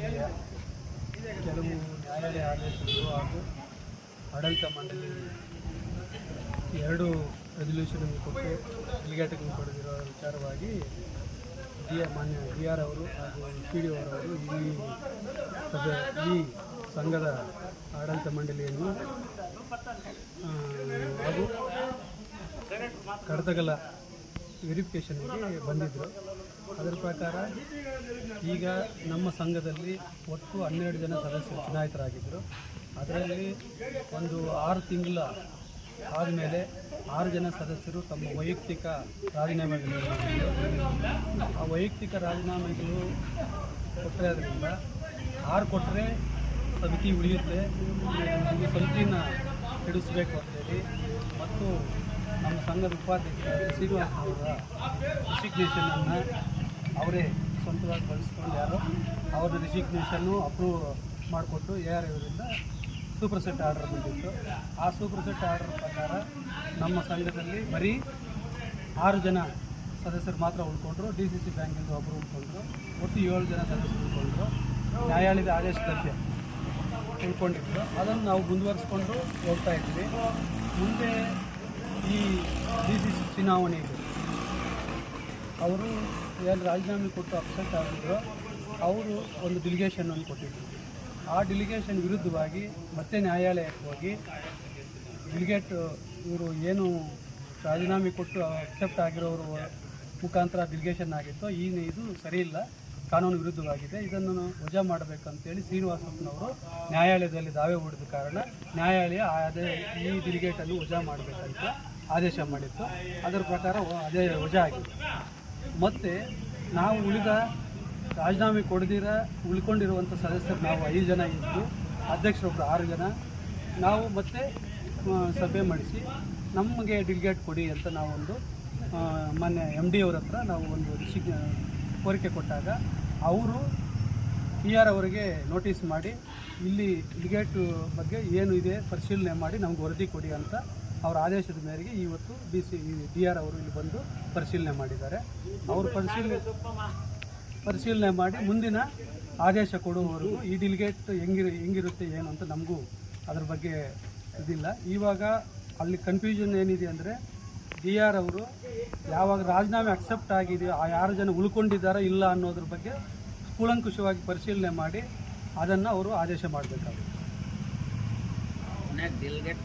ಕೆಲವು ನ್ಯಾಯಾಲಯ ಆದೇಶಗಳು ಹಾಗೂ ಆಡಳಿತ ಮಂಡಳಿ ಎರಡು ರೆಸಲ್ಯೂಷನ್ ಕೊಟ್ಟು ಡಿಲಿಗೇಟ್ಗಳನ್ನು ಪಡೆದಿರೋ ವಿಚಾರವಾಗಿ ಡಿ ಮಾನ್ಯ ಡಿ ಆರ್ ಅವರು ಹಾಗೂ ಪಿ ಡಿ ಅವರವರು ಈ ಸಭೆ, ಈ ಸಂಘದ ಆಡಳಿತ ಮಂಡಳಿಯನ್ನು ಹಾಗೂ ಕಡತಗಲ ವೆರಿಫಿಕೇಷನ್ಗೆ ಬಂದಿದ್ದರು ಅದರ ಪ್ರಕಾರ ಈಗ ನಮ್ಮ ಸಂಘದಲ್ಲಿ ಒಟ್ಟು ಹನ್ನೆರಡು ಜನ ಸದಸ್ಯರು ಚುನಾಯಿತರಾಗಿದ್ದರು ಅದರಲ್ಲಿ ಒಂದು ಆರು ತಿಂಗಳ ಆದಮೇಲೆ ಆರು ಜನ ಸದಸ್ಯರು ತಮ್ಮ ವೈಯಕ್ತಿಕ ರಾಜೀನಾಮೆಗಳು. ಆ ವೈಯಕ್ತಿಕ ರಾಜೀನಾಮೆಗಳು ಕೊಟ್ಟಿರೋದ್ರಿಂದ ಆರು ಕೊಟ್ಟರೆ ಸಮಿತಿ ಉಳಿಯುತ್ತೆ ನಮ್ಮ ಸಮಿತಿನ ಕೆಡಿಸಬೇಕು ಅಂತೇಳಿ ಮತ್ತು ನಮ್ಮ ಸಂಘದ ಉಪಾಧ್ಯಕ್ಷ ಶ್ರೀನಿವಾಸ ಅವರ ರಿಸಿಗ್ನೇಷನನ್ನು ಅವರೇ ಸ್ವಂತವಾಗಿ ಬಳಸ್ಕೊಂಡು ಯಾರು ಅವ್ರ ರೆಸಿಗ್ನೇಷನ್ನು ಅಪ್ರೂವ್ ಮಾಡಿಕೊಟ್ಟು ಎ ಆರ್ ಇವರಿಂದ ಸೂಪರ್ ಸೆಟ್ ಆರ್ಡರ್ ಬಂದಿತ್ತು. ಆ ಸೂಪರ್ ಸೆಟ್ ಆರ್ಡರ್ ಪ್ರಕಾರ ನಮ್ಮ ಸಂಘದಲ್ಲಿ ಬರೀ ಆರು ಜನ ಸದಸ್ಯರು ಮಾತ್ರ ಉಳ್ಕೊಂಡ್ರು. ಡಿ ಸಿ ಸಿ ಬ್ಯಾಂಕಿಂದ ಒಬ್ಬರು ಉಳ್ಕೊಂಡ್ರು. ಒಟ್ಟು ಏಳು ಜನ ಸದಸ್ಯರು ಉಳ್ಕೊಂಡ್ರು. ನ್ಯಾಯಾಲಯದ ಆದೇಶದಂತೆ ಉಳ್ಕೊಂಡಿದ್ರು ಅದನ್ನು ನಾವು ಮುಂದುವರಿಸ್ಕೊಂಡು ಹೋಗ್ತಾ ಇದ್ದೀವಿ. ಮುಂದೆ ಈ ಡಿ ಸಿ ಸಿ ಚುನಾವಣೆಗೆ ಅವರು ಏನು ರಾಜೀನಾಮೆ ಕೊಟ್ಟು ಅಪ್ಸೆಟ್ ಆಗಿದ್ರು, ಅವರು ಒಂದು ಡಿಲಿಗೇಷನನ್ನು ಕೊಟ್ಟಿದ್ದರು ಆ ಡಿಲಿಗೇಷನ್ ವಿರುದ್ಧವಾಗಿ ಮತ್ತೆ ನ್ಯಾಯಾಲಯಕ್ಕೆ ಹೋಗಿ ಡಿಲಿಗೇಟ್ ಇವರು ಏನು ರಾಜೀನಾಮೆ ಕೊಟ್ಟು ಅಕ್ಸೆಪ್ಟ್ ಆಗಿರೋರು ಮುಖಾಂತರ ಡಿಲಿಗೇಷನ್ ಆಗಿತ್ತು, ಈ ಇದು ಸರಿಯಿಲ್ಲ ಕಾನೂನು ವಿರುದ್ಧವಾಗಿದೆ. ಇದನ್ನು ವಜಾ ಮಾಡಬೇಕಂತೇಳಿ ಶ್ರೀನಿವಾಸಪ್ಪನವರು ನ್ಯಾಯಾಲಯದಲ್ಲಿ ದಾವೆ ಹೂಡಿದ ಕಾರಣ ನ್ಯಾಯಾಲಯ ಅದೇ ಈ ಡಿಲಿಗೇಟನ್ನು ವಜಾ ಮಾಡಬೇಕಂತ ಆದೇಶ ಮಾಡಿತ್ತು. ಅದರ ಪ್ರಕಾರ ಅದೇ ವಜಾ ಆಗಿದೆ. ಮತ್ತು ನಾವು ಉಳಿದ ರಾಜೀನಾಮೆ ಕೊಡದಿರ ಉಳ್ಕೊಂಡಿರುವಂಥ ಸದಸ್ಯರು ನಾವು ಐದು ಜನ ಇದ್ದು ಅಧ್ಯಕ್ಷರೊಬ್ಬರು ಆರು ಜನ, ನಾವು ಮತ್ತೆ ಸಭೆ ಮಾಡಿಸಿ, ನಮಗೆ ಡಿಲಿಗೇಟ್ ಕೊಡಿ ಅಂತ ನಾವೊಂದು ಮೊನ್ನೆ ಎಂ ಡಿ ಅವ್ರ ಹತ್ರ ನಾವು ಒಂದು ಕೋರಿಕೆ ಕೊಟ್ಟಾಗ, ಅವರು ಪಿ ಆರ್ ಅವರಿಗೆ ನೋಟಿಸ್ ಮಾಡಿ, ಇಲ್ಲಿ ಡಿಲಿಗೇಟ್ ಬಗ್ಗೆ ಏನು ಇದೆ, ಪರಿಶೀಲನೆ ಮಾಡಿ ನಮ್ಗೆ ವರದಿ ಕೊಡಿ ಅಂತ ಅವರ ಆದೇಶದ ಮೇರೆಗೆ ಇವತ್ತು ಡಿ ಸಿ ಡಿ ಆರ್ ಅವರು ಇಲ್ಲಿ ಬಂದು ಪರಿಶೀಲನೆ ಮಾಡಿದ್ದಾರೆ. ಅವರು ಪರಿಶೀಲನೆ ಪರಿಶೀಲನೆ ಮಾಡಿ ಮುಂದಿನ ಆದೇಶ ಕೊಡುವವರೆಗೂ ಈ ಡಿಲಿಗೇಟ್ ಹೆಂಗಿರು, ಹೆಂಗಿರುತ್ತೆ ಏನು ಅಂತ ನಮಗೂ ಅದ್ರ ಬಗ್ಗೆ ಇದಿಲ್ಲ. ಇವಾಗ ಅಲ್ಲಿ ಕನ್ಫ್ಯೂಷನ್ ಏನಿದೆ ಅಂದರೆ ಡಿ ಆರ್ ಅವರು ಯಾವಾಗ ರಾಜೀನಾಮೆ ಅಕ್ಸೆಪ್ಟ್ ಆಗಿದೆಯೋ, ಆ ಯಾರು ಜನ ಉಳ್ಕೊಂಡಿದ್ದಾರೋ ಇಲ್ಲ ಅನ್ನೋದ್ರ ಬಗ್ಗೆ ಕೂಲಂಕುಷವಾಗಿ ಪರಿಶೀಲನೆ ಮಾಡಿ ಅದನ್ನು ಅವರು ಆದೇಶ ಮಾಡಬೇಕಾಗುತ್ತೆ.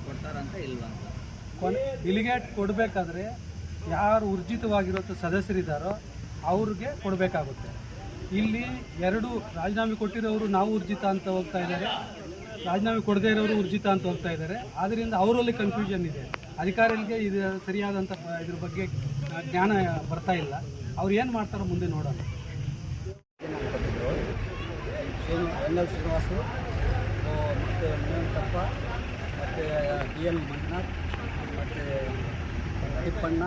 ಕೊಡ್ತಾರಂತ ಇಲ್ವಾ? ಡಿಲಿಗೇಟ್ ಕೊಡಬೇಕಾದ್ರೆ ಯಾರು ಊರ್ಜಿತವಾಗಿರೋ ಸದಸ್ಯರಿದ್ದಾರೋ ಅವ್ರಿಗೆ ಕೊಡಬೇಕಾಗುತ್ತೆ. ಇಲ್ಲಿ ಎರಡು ರಾಜೀನಾಮೆ ಕೊಟ್ಟಿರೋರು ನಾವು ಊರ್ಜಿತ ಅಂತ ಹೋಗ್ತಾ ಇದ್ದಾರೆ. ರಾಜೀನಾಮೆ ಕೊಡದೇ ಇರೋರು ಊರ್ಜಿತ ಅಂತ ಹೋಗ್ತಾ ಇದ್ದಾರೆ. ಆದ್ದರಿಂದ ಅವರಲ್ಲಿ ಕನ್ಫ್ಯೂಷನ್ ಇದೆ. ಅಧಿಕಾರಿಗಳಿಗೆ ಇದು ಸರಿಯಾದಂಥ ಇದ್ರ ಬಗ್ಗೆ ಜ್ಞಾನ ಬರ್ತಾ ಇಲ್ಲ. ಅವ್ರು ಏನು ಮಾಡ್ತಾರೋ ಮುಂದೆ ನೋಡೋಣ. ಎನ್ ಎಲ್ ಶ್ರೀನಿವಾಸು ಮತ್ತು ಮೇವಂತಪ್ಪ ಮತ್ತು ಡಿ ಎನ್ ಮಂಜುನಾಥ್ ಮತ್ತು ತಿಪ್ಪಣ್ಣ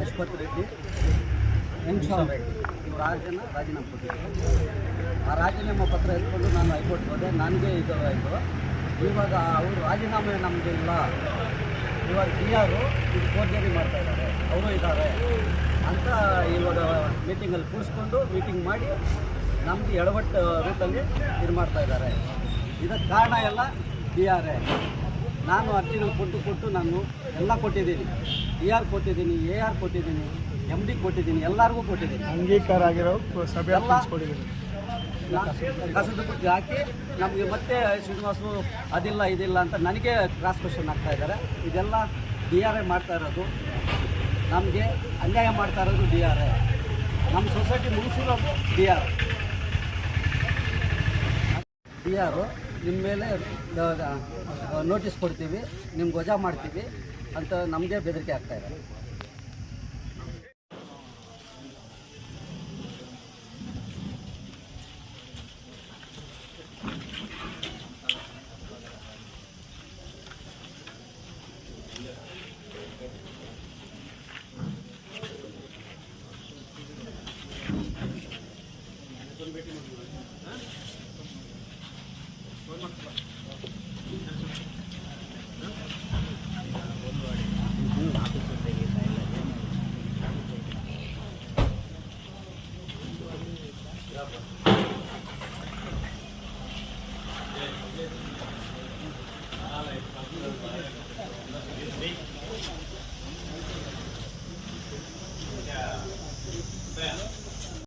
ಯಶವಂತ ರೆಡ್ಡಿ ವೆಂಕಟಸ್ವಾಮಿ ರೆಡ್ಡಿ ಇವರು ಆರು ಜನ ರಾಜೀನಾಮೆ ಕೊಟ್ಟಿದ್ದರು ಆ ರಾಜೀನಾಮೆ ಪತ್ರ ಎತ್ಕೊಂಡು ನಾನು ಹೈಕೋರ್ಟ್ ಹೋದೆ. ನನಗೆ ಇದು ಆಯಿತು. ಇವಾಗ ಅವರು ರಾಜೀನಾಮೆ ನಮಗೆ ಇಲ್ಲ. ಇವಾಗ ಡಿ ಆರು ಇದು ಫೋರ್ಜರಿ ಮಾಡ್ತಾ ಇದ್ದಾರೆ. ಅವರು ಇದ್ದಾರೆ ಅಂತ ಇವಾಗ ಮೀಟಿಂಗಲ್ಲಿ ಕೂರಿಸ್ಕೊಂಡು ಮೀಟಿಂಗ್ ಮಾಡಿ ನಮ್ಮದು ಎಡವಟ್ಟು ರೂಟಲ್ಲಿ ಇದು ಮಾಡ್ತಾ ಇದ್ದಾರೆ. ಇದಕ್ಕೆ ಕಾರಣ ಎಲ್ಲ ಡಿ ಆರ್ ಎ. ನಾನು ಅರ್ಜಿಗಳು ಕೊಟ್ಟು ಕೊಟ್ಟು ನಾನು ಎಲ್ಲ ಕೊಟ್ಟಿದ್ದೀನಿ. ಡಿ ಆರ್ ಕೊಟ್ಟಿದ್ದೀನಿ ಎ ಆರ್ ಕೊಟ್ಟಿದ್ದೀನಿ ಎಂ ಡಿ ಕೊಟ್ಟಿದ್ದೀನಿ ಎಲ್ಲರಿಗೂ ಕೊಟ್ಟಿದ್ದೀನಿ. ಅಂಗೀಕಾರ ಆಗಿರೋ ಸಭೆ ಎಲ್ಲ ಕಸದ ಬುದ್ಧಿ ಹಾಕಿ ನಮಗೆ ಮತ್ತೆ ಶ್ರೀನಿವಾಸು ಅದಿಲ್ಲ ಇದಿಲ್ಲ ಅಂತ ನನಗೆ ಕ್ರಾಸ್ ಕ್ವಶನ್ ಆಗ್ತಾ ಇದ್ದಾರೆ. ಇದೆಲ್ಲ ಡಿ ಆರ್ ಎ ಮಾಡ್ತಾ ಇರೋದು. ನಮಗೆ ಅನ್ಯಾಯ ಮಾಡ್ತಾ ಇರೋದು ಡಿ ಆರ್ ಎ. ನಮ್ಮ ಸೊಸೈಟಿ ಮುಗಿಸಿರೋದು ಡಿ ಆರ್ ಡಿ ಆರು ನಿಮ್ಮ ಮೇಲೆ ನೋಟಿಸ್ ಕೊಡ್ತೀವಿ ನಿಮ್ಗೆ ವಜಾ ಮಾಡ್ತೀವಿ ಅಂತ ನಮಗೆ ಬೆದರಿಕೆ ಆಗ್ತಾ ಇದೆ. Koymak var.